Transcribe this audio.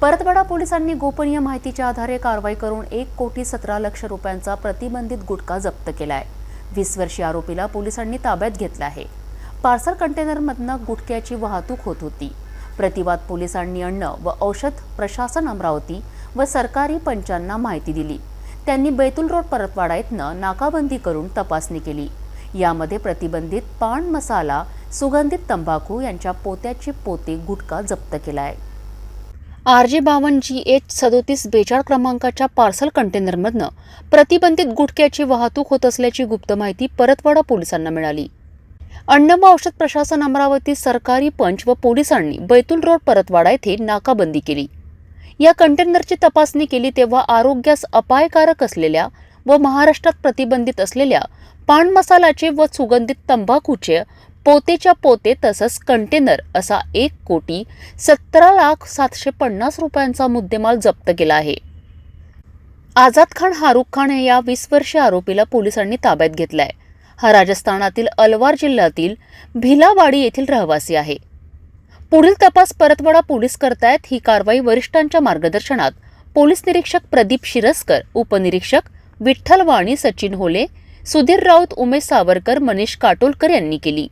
परतवाडा पोलिसांनी गोपनीय माहितीच्या आधारे कारवाई करून एक कोटी सतरा लक्ष रुपयांचा प्रतिबंधित गुटखा जप्त केलाय. वीस वर्षीय आरोपीला पोलिसांनी ताब्यात घेतला आहे. पार्सल कंटेनरमधनं गुटख्याची वाहतूक होत होती. प्रतिवाद पोलिसांनी अन्न व औषध प्रशासन अमरावती व सरकारी पंचांना माहिती दिली. त्यांनी बैतूल रोड परतवाडा इथनं नाकाबंदी करून तपासणी केली. यामध्ये प्रतिबंधित पान मसाला सुगंधित तंबाखू यांच्या पोत्याचे पोते गुटखा जप्त केला आहे आर जे बावन जी एच सदोतीस बेचाळ क्रमांकाच्या पार्सल कंटेनरमधनं प्रतिबंधित गुटख्याची वाहतूक होत असल्याची गुप्त माहिती परतवाडा पोलिसांना मिळाली. अन्न व औषध प्रशासन अमरावती सरकारी पंच व पोलिसांनी बैतूल रोड परतवाडा येथे नाकाबंदी केली. या कंटेनरची तपासणी केली तेव्हा आरोग्यास अपायकारक असलेल्या व महाराष्ट्रात प्रतिबंधित असलेल्या पान मसाल्याचे व सुगंधित तंबाखूचे पोतेच्या पोते तसंच कंटेनर असा एक कोटी सतरा लाख सातशे पन्नास रुपयांचा मुद्देमाल जप्त केला आहे. आझाद खान हारुख खान या वीस वर्षीय आरोपीला पोलिसांनी ताब्यात घेतलाय. हा राजस्थानातील अलवार जिल्ह्यातील भिलावाडी येथील रहिवासी आहे. पुढील तपास परतवाडा पोलीस करतायत ही कारवाई वरिष्ठांच्या मार्गदर्शनात. पोलीस निरीक्षक प्रदीप शिरस्कर उपनिरीक्षक विठ्ठल वाणी सचिन होले सुधीर राऊत उमेश सावरकर मनीष काटोलकर यांनी केली.